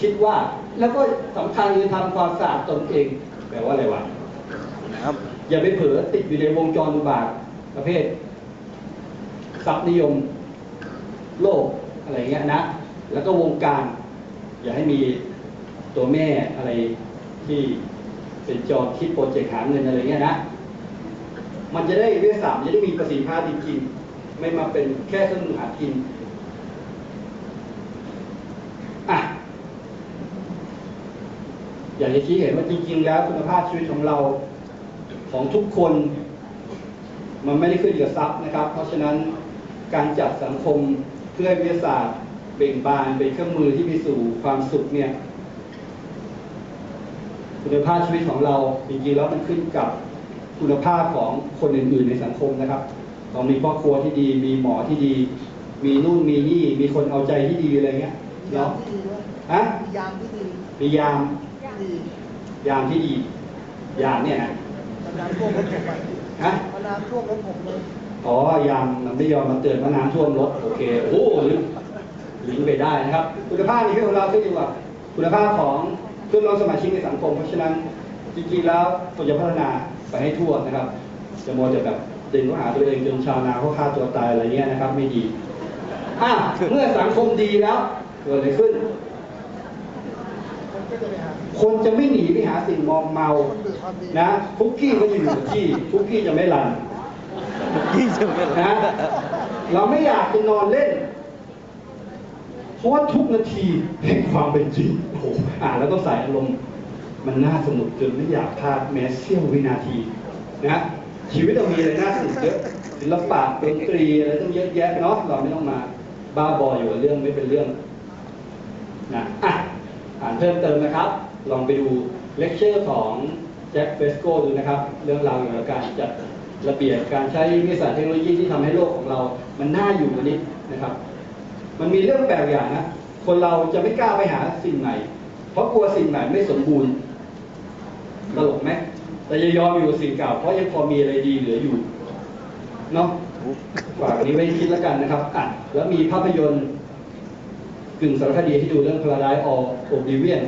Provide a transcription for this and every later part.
คิดว่าแล้วก็สำคัญคือทำความสะอาดตนเองแปลว่าอะไรวะนะครับอย่าไปเผลอติดอยู่ในวงจรอุบาทประเภททรัพย์นิยมโลกอะไรเงี้ยนะ แล้วก็วงการ อย่าให้มีตัวแม่อะไรที่เป็นจอคิดโปรเจกต์หาเงินอะไรเงี้ยนะ มันจะได้วิทยาศาสตร์มันจะได้มีประสิทธิภาพจริงๆไม่มาเป็นแค่เครื่องมือหากินอะ อยากจะชี้เห็นว่าจริงๆ แล้วคุณภาพชีวิตของเราของทุกคน มันไม่ได้ขึ้นอยู่กับทรัพย์นะครับ เพราะฉะนั้นการจัดสังคมเพื่อให้วิทยาศาสตร์เบ่งบานเป็นเครื่องมือที่ไปสู่ความสุขเนี่ยคุณภาพชีวิตของเราจริงๆแล้วมันขึ้นกับคุณภาพของคนอื่นๆในสังคมนะครับต้องมีครอบครัวที่ดี มีหมอที่ดี มีนู่นมีนี่ มีคนเอาใจที่ดีอะไรเงี้ยยามเนาะที่ดีด้วยฮะมียามที่ดีมียาม ดียามที่ดียามเนี่ยนะมันน้ำท่วมรถผมไปฮะมันน้ำท่วมรถผมเลยอ๋อยามมันไม่ยอมมาเตือนว่าน้ำท่วมรถโอเคโอ้โหลิงลิงก์ไปได้นะครับ คุณภาพในชีวิตของเราขึ้นอยู่กับคุณภาพของเพื่อนร่วมสมาชิกในสังคม เพราะฉะนั้นจริงๆแล้วควรจะพัฒนาไปให้ทั่วนะครับ จะมัวแต่แบบดึงเข้าหาตัวเองจนชาวนาเขาฆ่าตัวตายอะไรเงี้ยนะครับ ไม่ดีอะเมื่อสังคมดีแล้วเกิดอะไรขึ้น มันก็จะไปหา คนจะไม่หนีไปหาสิ่งมอมเมาคนเดือดความดีนะคุกกี้ก็จะอยู่กับที่คุกกี้จะไม่รันยี่สิบเอ็ดนะเราไม่อยากจะนอนเล่น เพราะว่าทุกนาทีแห่งความเป็นจริงโอ้โหอ่านแล้วก็ใส่อารมณ์มันน่าสนุกจนไม่อยากพลาดแม้เสี้ยววินาทีนะชีวิตเรามีอะไรน่าสนุกเยอะศิลปะดนตรีอะไรต้องเยอะแยะเนาะเราไม่ต้องมา บ้าบออยู่กับเรื่องไม่เป็นเรื่องนะอะ อ่านเพิ่มเติมนะครับ ลองไปดูเลคเชอร์ของแจ็คเฟสโกดูนะครับ เรื่องราวเกี่ยวกับการจัดระเบียบการใช้วิทยาศาสตร์เทคโนโลยีที่ทำให้โลกของเรา มันน่าอยู่กว่านี้นะครับ มันมีเรื่องแปลกอย่างนะ คนเราจะไม่กล้าไปหาสิ่งใหม่ เพราะกลัวสิ่งใหม่ไม่สมบูรณ์ตลกไหมแต่จะยอมอยู่กับสิ่งเก่า เพราะยังพอมีอะไรดีเหลืออยู่เนาะฝากนี้ไว้คิดแล้วกันนะครับอะแล้วมีภาพยนตร์ กึ่งสารคดีที่ดูเรื่อง Paradise or Oblivion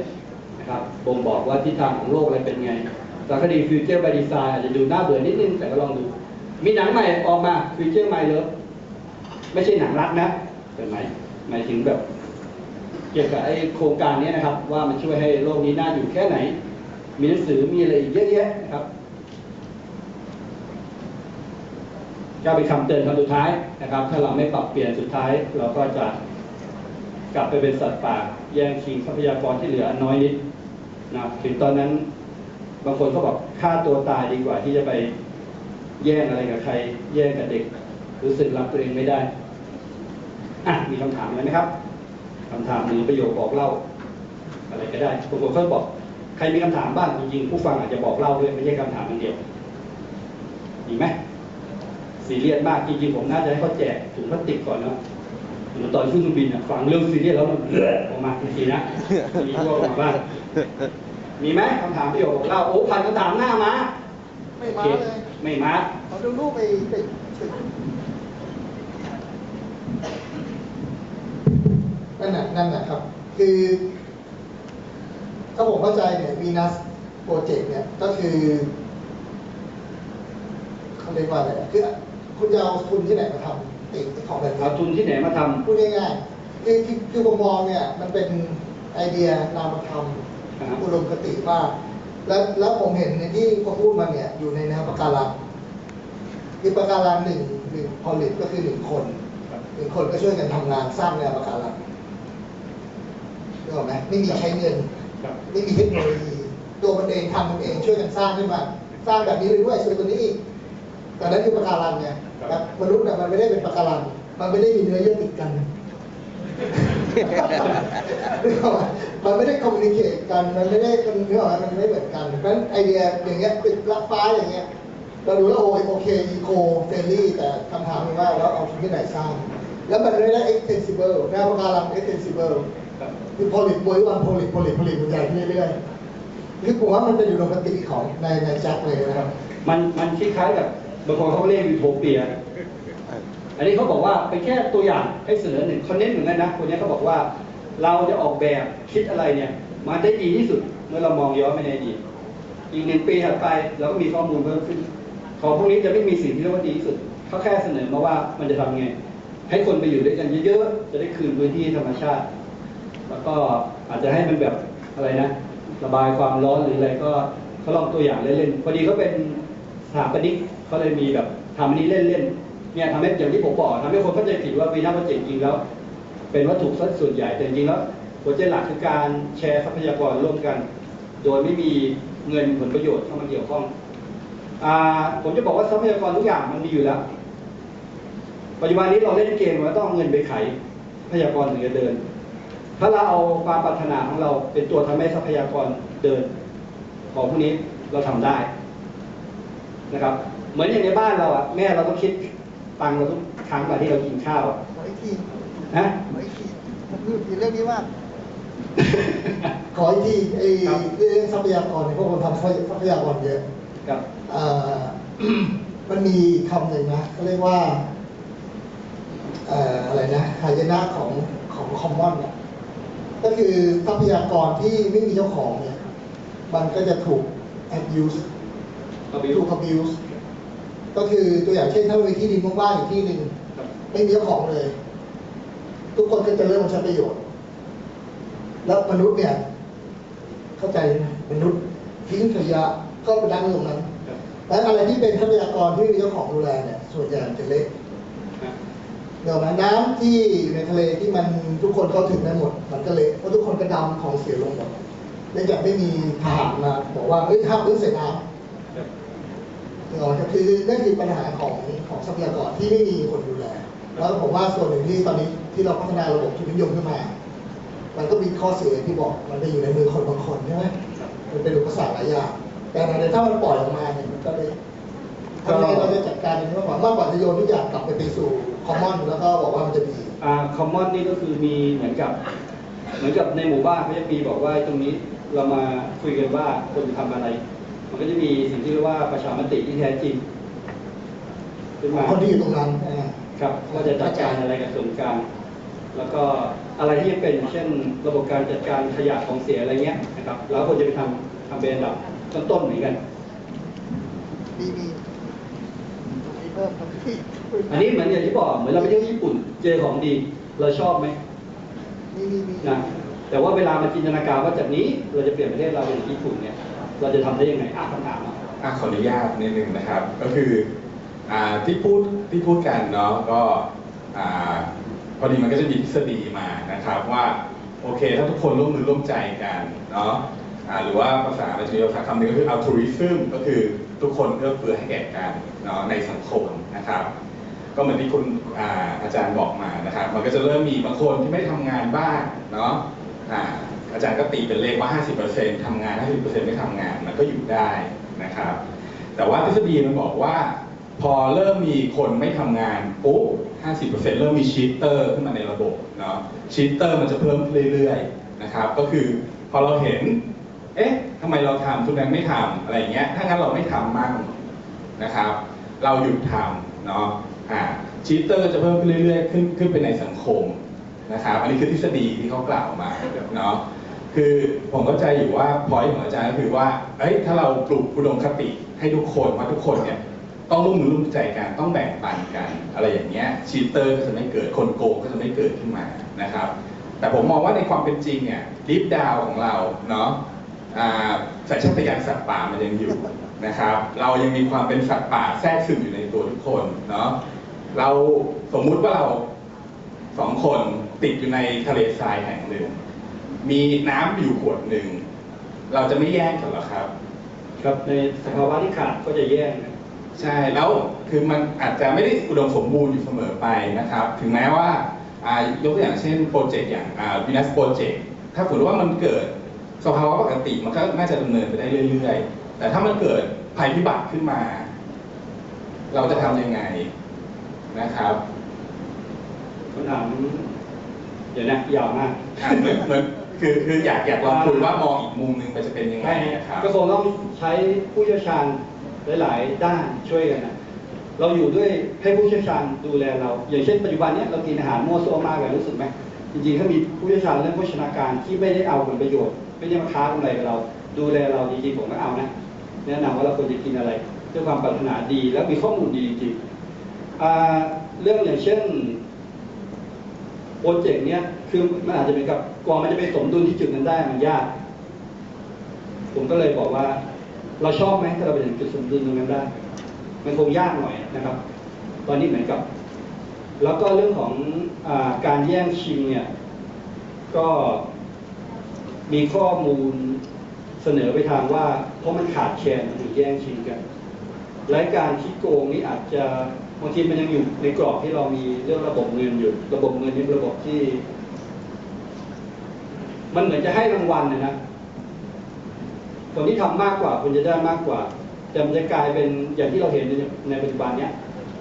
นะครับบ่งบอกว่าทิศทางของโลกอะไรเป็นไง สารคดี Future by Design อาจจะดูน่าเบื่อนิดนึง แต่ก็ลองดู มีหนังใหม่ออกมา Future My Love ไม่ใช่หนังรักนะเป็นไหมหมายถึงแบบเกี่ยวกับไอ้โครงการนี้นะครับ ว่ามันช่วยให้โลกนี้น่าอยู่แค่ไหน มีหนังสือมีอะไรอีกเยอะแยะนะครับก็เป็นคำเตือนคำสุดท้ายนะครับ ถ้าเราไม่ปรับเปลี่ยนสุดท้ายเราก็จะ กลับไปเป็นสัตว์ป่าแย่งชิงทรัพยากรที่เหลือน้อยนิดนะครับถึงตอนนั้นบางคนเขาบอกฆ่าตัวตายดีกว่าที่จะไปแย่งอะไรกับใคร แย่งกับเด็กรู้สึกรับตัวเองไม่ได้อะมีคำถามอะไรไหมครับคำถามหรือประโยคบอกเล่า อะไรก็ได้บางคนเขาบอก ใครมีคำถามบ้างจริงๆผู้ฟังอาจจะบอกเล่าด้วยไม่ใช่คำถามอย่างเดียวดีไหมซีเรียสมากจริงๆผมน่าจะให้เขาแจกถุงพลาสติกก่อนเนาะ ตอนขึ้นเครื่องบินอะฟังเรื่องซีเรียสแล้วมันเลือดออกมาทันทีนะมีพวกออกมาบ้างมีไหมคำถามประโยคบอกเล่าโอ้พันคำถามหน้ามาไม่โอมาเคเลยไม่มาเขาดูรูปไปไปตึกนั่นน่ะนั่นน่ะครับ คือ ถ้าผมเข้าใจเนี่ยวีนัสโปรเจกต์เนี่ยก็คือเขาเรียกว่าอะไรอะคือคุณจะเอาทุนที่ไหนมาทำ ติดของแบบนี้เอาทุนที่ไหนมาทำพูดง่ายๆคือคือคือผมมองเนี่ย มันเป็นไอเดียนามธรรมครับอุดมคติมากแล้วแล้วผมเห็นในที่เขาพูดมาเนี่ย อยู่ในแนวปะการังคือปะการังหนึ่งหนึ่งผลิตก็คือหนึ่งคนครับหนึ่งคนก็ช่วยกันทำงานสร้างแนวปะการังนึกออกไหมไม่มีใช้เงิน ครับไม่มีเทคโนโลยีตัวมันเองทำมันเองช่วยกันสร้างขึ้นมา สร้างแบบนี้เลยด้วยช่วยตัวนี้อีกแต่นั้นคือปะการังไง ครับมนุษย์เนี่ยมันไม่ได้เป็นปะการังมันไม่ได้มีเนื้อเยื่อติดกันนึกออกไหมมันไม่ได้คอมมิวนิเคตกัน มันไม่ได้มันนึกอหมมันไม่เหมือนกันเพราะฉะนั้นไอเดียอย่างเงี้ยติดลักฟ้าอย่างเงี้ยเราดูแล้วโอ้ยโอเคอีโคเฟรนลี่แต่คำถามคือว่าเราเอาทุนที่ไหนสร้าง แล้วมันไม่ได้ extensible แนวปะการัง extensible ครับคือผลิตบริวันผลิตผลิตผลิตมันใหญ่เรื่อยๆคือผมว่ามันเป็นอยู่ในปกติของในในแจ็คเลยนะครับ มันมันคล้ายๆกับ บางคนเขาเรียกยูโทเปีย อันนี้เขาบอกว่าเป็นแค่ตัวอย่างให้เสนอหนึ่งเขาเน้นเหมือนกันนะคนนี้เขาบอกว่าเราจะออกแบบคิดอะไรเนี่ยมาได้ดีที่สุดเมื่อเรามองย้อนไปในอดีตอีกหนึ่งปีถัดไปเราก็มีข้อมูลเพิ่มขึ้น ของพวกนี้จะไม่มีสิ่งที่เรียกว่าดีที่สุดเขาแค่เสนอมาว่ามันจะทำไง ให้คนไปอยู่ด้วยกันเยอะๆจะได้คืนพื้นที่ธรรมชาติ แล้วก็อาจจะให้มันแบบอะไรนะ ระบายความร้อนหรืออะไรก็เขาลองตัวอย่างเล่นๆพอดีเขาเป็นสถาปนิก เขาเลยมีแบบทำอันนี้เล่นๆเนี่ยทำให้อย่างที่ผมบอกทำให้คนเข้าใจผิดว่าวีนัสโปรเจกต์จริงแล้ว เป็นวัตถุซะส่วนใหญ่แต่จริงๆแล้วหัวใจหลักคือการแชร์ทรัพยากรร่วมกัน โดยไม่มีเงินผลประโยชน์เข้ามาเกี่ยวข้องอ่าผมจะบอกว่าทรัพยากรทุกอย่างมันมีอยู่แล้ว ปัจจุบันนี้เราเล่นเกมเราต้องเงินไปไขทรัพยากรถึงจะเดิน ถ้าเราเอาความปรารถนาของเราเป็นตัวทำให้ทรัพยากรเดิน ของพวกนี้เราทำได้นะครับ เหมือนอย่างในบ้านเราอะแม่เราต้องคิดตังค์เราทุกครั้งเวลาที่เรากินข้าวอะขออีกทีนะขออีกทีผมพูดถึงเรื่องนี้ว่าขออีกทีไอ้ครับเรื่องทรัพยากรเนี่ยพวกคนทำทรัพยากรเยอะครับเอ่อมันมีคำหนึ่งนะเขาเรียกว่าเอ่ออะไรนะหายนะของของคอมมอนเนี่ยก็คือทรัพยากรที่ไม่มีเจ้าของเนี่ยมันก็จะถูก abuse เอาไปถูก abuse ก็คือตัวอย่างเช่นถ้ามันมีที่ดินว่างๆอยู่ที่หนึ่งครับไม่มีเจ้าของเลย ทุกคนก็จะเริ่มมาใช้ประโยชน์ แล้วมนุษย์เนี่ย เข้าใจไหมมนุษย์ทิ้งขยะก็ไปดังตรงนั้นครับแล้วอะไรที่เป็นทรัพยากรที่ไม่มีเจ้าของดูแลเนี่ย ส่วนใหญ่มันจะเล็กนะเดี๋ยวนะน้ำที่อยู่ในทะเลที่มันทุกคนเข้าถึงได้หมด มันก็เล็กเพราะทุกคนก็ดำของเสียลงหมดเนื่องจากไม่มีทหารมาบอกว่าเฮ้ยห้ามพื้นเสียน้ำครับ นึกออกไหมครับคือนั่นคือปัญหาของของทรัพยากรที่ไม่มีคนดูแล แล้วผมว่าส่วนหนึ่งที่ตอนนี้ที่เราพัฒนาระบบทุนนิยมขึ้นมา มันก็มีข้อเสียที่บอกมันไปอยู่ในมือคนบางคนใช่ไหมมันเป็นอุปสรรคหลายอย่างแต่ในถ้ามันปล่อยออกมาเนี่ยมันก็เลยทำไงเราจะจัดการอย่างนี้มากกว่ามากกว่าจะโยนทุกอย่างกลับไปไปสู่คอมมอนแล้วก็บอกว่ามันจะดีอ่าคอมมอนนี่ก็คือมีเหมือนกับ เหมือนกับในหมู่บ้านเขาจะมีบอกว่าตรงนี้เรามาคุยกันว่าคนจะทำอะไร มันก็จะมีสิ่งที่เรียกว่าประชามติที่แท้จริงขึ้นมาคนที่อยู่ตรงนั้นอ่าครับว่าจะจัดการอะไรกับส่วนกลางแล้วก็อะไรที่ยังเป็นเช่นระบบการจัดการขยะของเสียอะไรเงี้ยนะครับเราควรจะไปทำทำเป็นอันดับต้นๆเหมือนกันมีมีตรงนี้เพิ่มตรงนี้อันนี้เหมือนอย่างที่บอกเหมือนเราไปเที่ยวญี่ปุ่น เจอของดี เราชอบไหมมีมีมีนะแต่ว่าเวลามาจินตนาการว่าจากนี้เราจะเปลี่ยนประเทศเราเป็นญี่ปุ่นเนี่ย เราจะทำได้ยังไงอะคำถามอะขออนุญาตนิดนึงนะครับ ก็คืออ่าที่พูดที่พูดกันเนาะก็อ่าพอดีมันก็จะมีทฤษฎีมานะครับว่าโอเค ถ้าทุกคนร่วมมือร่วมใจกันเนาะหรือว่าภาษามันจะมีภาษาคำหนึ่งก็คือ altruism ก็คือทุกคนเอื้อเฟื้อให้แก่กันเนาะในสังคมนะครับ ก็เหมือนที่คุณอาอาจารย์บอกมานะครับ มันก็จะเริ่มมีบางคนที่ไม่ทำงานบ้างเนาะ อาจารย์ก็ตีเป็นเลขว่า 50%ทำงาน 50%ไม่ทำงาน มันก็อยู่ได้นะครับ แต่ว่าทฤษฎีมันบอกว่า พอเริ่มมีคนไม่ทำงานปุ๊บ 50%เริ่มมีชีตเตอร์ขึ้นมาในระบบเนาะ ชีตเตอร์มันจะเพิ่มเรื่อยๆนะครับ ก็คือพอเราเห็น เอ๊ะทำไมเราทำทุกนั้นไม่ทำอะไรเงี้ย ถ้างั้นเราไม่ทำมั่งนะครับ เราหยุดทำเนาะ อ่า ชีตเตอร์จะเพิ่มขึ้นเรื่อยๆ ขึ้นขึ้นไปในสังคมนะครับ อันนี้คือทฤษฎีที่เขากล่าวมาเนาะ คือผมเข้าใจอยู่ว่าพอยของอาจารย์ก็คือว่าเอ้ยถ้าเราปลูกอุดมคติให้ทุกคนว่าทุกคนเนี่ยต้องร่วมมือร่วมใจกันต้องแบ่งปันกัน อะไรอย่างเงี้ยชีเตอร์ก็จะไม่เกิดคนโกงก็จะไม่เกิดขึ้นมานะครับ แต่ผมมองว่าในความเป็นจริงเนี่ยลิฟดาวของเราเนาะอ่าสัญชาตญาณสัตว์ป่ามันยังอยู่นะครับเรายังมีความเป็นสัตว์ป่าแทรกซึมอยู่ในตัวทุกคนเนาะเราสมมุติว่าเราสองคนติดอยู่ในทะเลทรายแห่งหนึ่ง มีน้ำอยู่ขวดหนึ่ง เราจะไม่แย่งกันเหรอครับ ครับในสภาวะที่ขาดก็จะแย่งนะใช่แล้วคือมันอาจจะไม่ได้อุดมสมบูรณ์อยู่เสมอไปนะครับ ถึงแม้ว่าอ่ายกตัวอย่างเช่นโปรเจกต์อย่างอ่าวินัสโปรเจกต์ถ้าสมมติว่ามันเกิดสภาวะปกติมันก็น่าจะดำเนินไปได้เรื่อยๆ แต่ถ้ามันเกิดภัยพิบัติขึ้นมา เราจะทำยังไงนะครับคำถามเดี๋ยวนะยาวมากอะเหมือนเหมือน คือคืออยากอยากลองคุยว่ามองอีกมุมหนึ่งมันจะเป็นยังไงนะครับ ก็คงต้องใช้ผู้เชี่ยวชาญหลาย ๆ ด้านช่วยกันนะเราอยู่ด้วยให้ผู้เชี่ยวชาญดูแลเรา อย่างเช่นปัจจุบันเนี้ยเรากินอาหารมั่วซั่วมากเลยรู้สึกไหมริงๆถ้ามีผู้เชี่ยวชาญเรื่องโภชนาการที่ไม่ได้เอาผลประโยชน์ ไม่ได้มาค้ากำไรกับเรา ดูแลเราจริงๆผมก็เอานะแนะนำว่าเราควรจะกินอะไรด้วยความปรารถนาดีแล้วมีข้อมูลดีจริงๆอ่าเรื่องอย่างเช่น โปรเจกต์เนี้ยคือมันอาจจะเป็นกับกว่ามันจะไปสมดุลที่จุดนั้นได้มันยาก ผมก็เลยบอกว่า เราชอบไหมถ้าเราไปถึงจุดสมดุลตรงนั้นได้ มันคงยากหน่อยนะครับ ตอนนี้เหมือนกับ แล้วก็เรื่องของอการแย่งชิงเนี่ยก็มีข้อมูลเสนอไปทางว่า เพราะมันขาดแคลนมันถึงแย่งชิงกัน และการที่โกงนี้อาจจะ บางทีมันยังอยู่ในกรอบที่เรามีเรื่องระบบเงินอยู่ ระบบเงินนี่ระบบที่ มันเหมือนจะให้รางวัลนะนะคนที่ทำมากกว่าคนจะได้มากกว่าแต่มันจะกลายเป็นอย่างที่เราเห็นในในปัจจุบันเนี้ย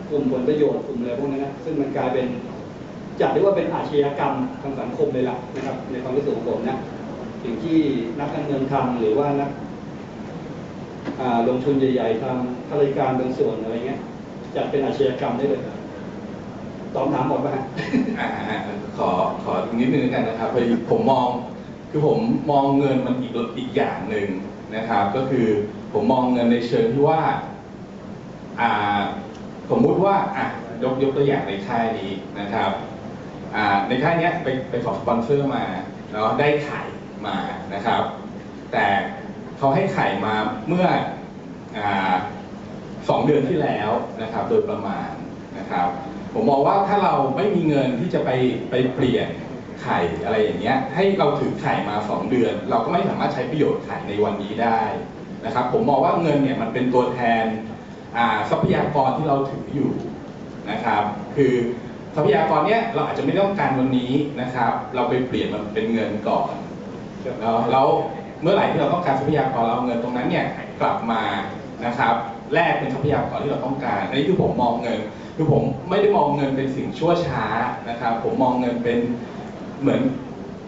กลุ่มผลประโยชน์กลุ่มอะไรพวกนั้นนะซึ่งมันกลายเป็นจัดได้ว่าเป็นอาชญากรรมทางสังคมเลยล่ะนะครับ ในความรู้สึกของผมนะสิ่งที่นักการเมืองทำหรือว่านักลงทุนใหญ่ ๆทำข้าราชการบางส่วนอะไรเงี้ย จัดเป็นอาชญากรรมได้เลยครับตอบถามหมดป่ะฮะอ่าขอขออีกนิดนึงกันนะครับพอดีผมมองคือผมมองเงินมันอีกอีกอย่างหนึ่งนะครับ ก็คือผมมองเงินในเชิงที่ว่าอ่าสมมุติว่าอะยกยกตัวอย่างในค่ายนี้นะครับอ่าในค่ายเนี้ยไปไปขอสปอนเซอร์มาเนาะได้ไข่มานะครับ แต่เขาให้ไข่มาเมื่ออ่า สองเดือนที่แล้วนะครับโดยประมาณนะครับผมมองว่าถ้าเราไม่มีเงินที่จะไปไปเปลี่ยนไข่อะไรอย่างเงี้ยให้เราถือไข่มาสองเดือน เราก็ไม่สามารถใช้ประโยชน์ไข่ในวันนี้ได้นะครับผมมองว่าเงินเนี่ยมันเป็นตัวแทนอ่าทรัพยากรที่เราถืออยู่นะครับคือทรัพยากรเนี้ยเราอาจจะไม่ต้องการวันนี้นะครับ เราไปเปลี่ยนมันเป็นเงินก่อนแล้วแล้วเมื่อไหร่ที่เราต้องการทรัพยากรเราเอาเงินตรงนั้นเนี่ยกลับมานะครับ แลกเป็นทรัพยากรที่เราต้องการอันนี้คือผมมองเงินคือผมไม่ได้มองเงินเป็นสิ่งชั่วช้านะครับ ผมมองเงินเป็นเหมือน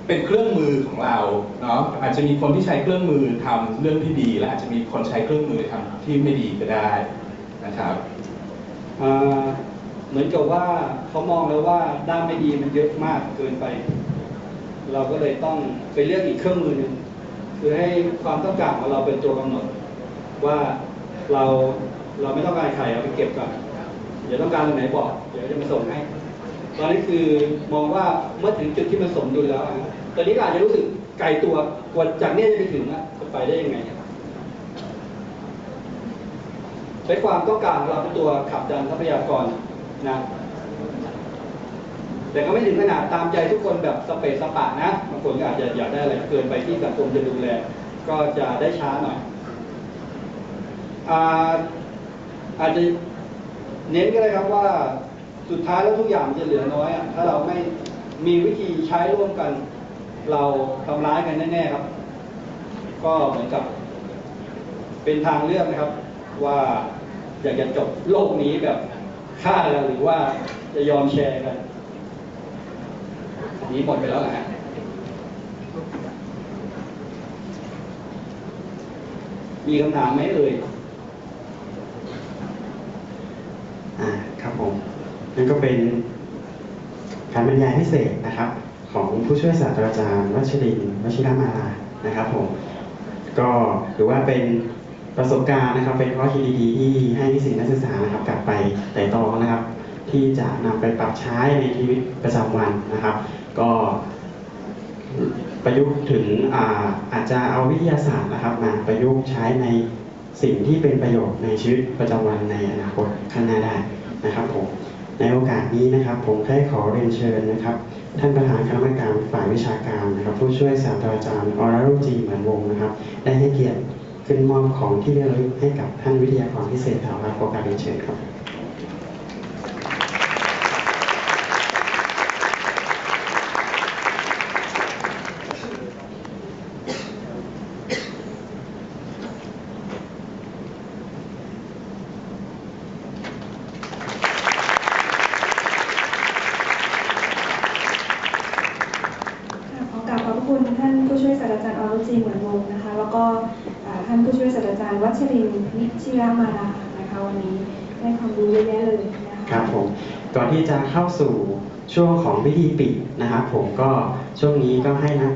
เป็นเครื่องมือของเราเนาะอาจจะมีคนที่ใช้เครื่องมือทำเรื่องที่ดี และอาจจะมีคนใช้เครื่องมือทำที่ไม่ดีก็ได้นะครับเหมือนกับว่าเขามองแล้วว่าด้านไม่ดีมันเยอะมากเกินไป เราก็เลยต้องไปเลือกอีกเครื่องมือหนึ่งคือให้ความต้องการของเราเป็นตัวกำหนด ว่า เราเราไม่ต้องการใครเอาไปเก็บก่อนเดี๋ยวต้องการตรงไหนบอก เดี๋ยวจะมาส่งให้ตอนนี้คือมองว่าเมื่อถึงจุดที่มันสมดุลแล้วอะตอนนี้ก็อาจจะรู้สึกไกลตัวกว่าจากเนี้ยจะไปถึงอะจะไปได้ยังไงใช้ความต้องการของเราเป็นตัวขับดันทรัพยากรนะแต่ก็ไม่ถึงขนาดตามใจทุกคนแบบสเปซสปะนะบางคนก็อาจจะอยากได้อะไรเกินไปที่สังคมจะดูแล ก็จะได้ช้าหน่อย อาจจะเน้นก็เลยครับว่าสุดท้ายแล้วทุกอย่างจะเหลือน้อยอะถ้าเราไม่มีวิธีใช้ร่วมกัน เราทำร้ายกันแน่ๆครับ ก็เหมือนกับ เป็นทางเลือกนะครับ ว่าอยากจะจบโลกนี้แบบฆ่ากันหรือว่าจะยอมแชร์กันอันนี้หมดไปแล้วนะฮะมีคำถามไหมเอ่ย อ่าครับ ผมนั่นก็เป็นการบรรยายพิเศษนะครับ ของผู้ช่วยศาสตราจารย์วัชรินวชิรมาลานะครับผมก็หรือว่าเป็นประสบการณ์นะครับ เป็นข้อคิดดีๆที่ให้นิสิตนักศึกษานะครับ กลับไปแต่ตรองนะครับ ที่จะนำไปปรับใช้ในชีวิตประจำวันนะครับ ก็ประยุกต์ถึงอาอาจจะเอาวิทยาศาสตร์นะครับ มาประยุกต์ใช้ในสิ่งที่เป็นประโยชน์ในชีวิตประจำวันในอนาคตข้างหน้าได้ นะครับผมในโอกาสนี้นะครับ ผมได้ขอเรียนเชิญนะครับ ท่านประธานคณะกรรมการฝ่ายวิชาการนะครับ ผู้ช่วยศาสตราจารย์อรรุจีเหมือนวงนะครับ ได้ให้เกียรติขึ้นมอบของที่ระลึกให้กับท่านวิทยากรพิเศษถาวรับขอกาสเรียนเชิญครับ ค่ะขอกราบขอบพระคุณท่านผู้ช่วยศาสตราจารย์อรุจีเหมือนวงศ์นะคะ แล้วก็อ่าท่านผู้ช่วยศาสตราจารย์วัชรินทร์นิ ชิรามารานะคะวันนี้ได้ความรู้เยอะแยะเลยนะคะครับผมก่อนที่จะเข้าสู่ช่วงของพิธีปิดนะครับผมก็ช่วงนี้ก็ให้นัก